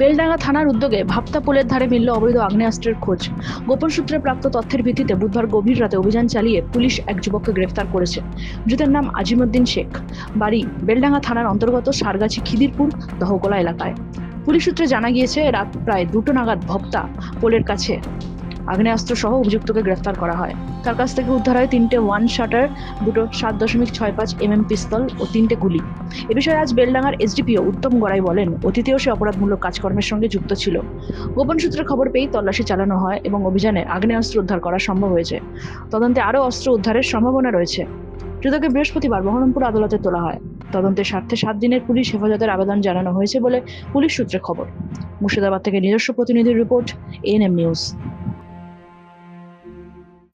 বেলডাঙ্গা থানার উদ্যোগে ভাপ্তা পোলের ধারে মিলল অবৈধ আগ্নেয়াস্ত্রের খোঁজ। গোপন সূত্রে প্রাপ্ত তথ্যের ভিত্তিতে বুধবার গভীর রাতে অভিযান চালিয়ে পুলিশ এক যুবককে গ্রেফতার করেছে। ধৃতের নাম আজিমুদ্দিন শেখ। বাড়ি বেলডাঙ্গা থানার অন্তর্গত সারগাছি খিদিরপুর দহকলা এলাকায়। পুলিশ সূত্রে জানা গিয়েছে, রাত প্রায় দুটো নাগাদ ভপ্তা পোলের কাছে আগ্নেয়াস্ত্র সহ অভিযুক্তকে গ্রেফতার করা হয়। তার কাছ থেকে উদ্ধার হয় তিনটে ওয়ান শাটার দুটো সাত দশমিক ছয় পাঁচ এমএম পিস্তল ও তিনটে গুলি। এ বিষয়ে আজ বেলডাঙ্গার এসডিপিও উত্তম গড়াই বলেন, অতীতেও সে অপরাধমূলক কাজকর্মের সঙ্গে যুক্ত ছিল। গোপন সূত্রে খবর পেয়েই তল্লাশি চালানো হয় এবং অভিযানে আগ্নেয়াস্ত্র উদ্ধার করা সম্ভব হয়েছে। তদন্তে আরও অস্ত্র উদ্ধারের সম্ভাবনা রয়েছে। ধৃতকে বৃহস্পতিবার বহরমপুর আদালতে তোলা হয়। তদন্তের স্বার্থে সাত দিনের পুলিশ হেফাজতের আবেদন জানানো হয়েছে বলে পুলিশ সূত্রে খবর। মুর্শিদাবাদ থেকে নিজস্ব প্রতিনিধির রিপোর্ট এএনএম নিউজ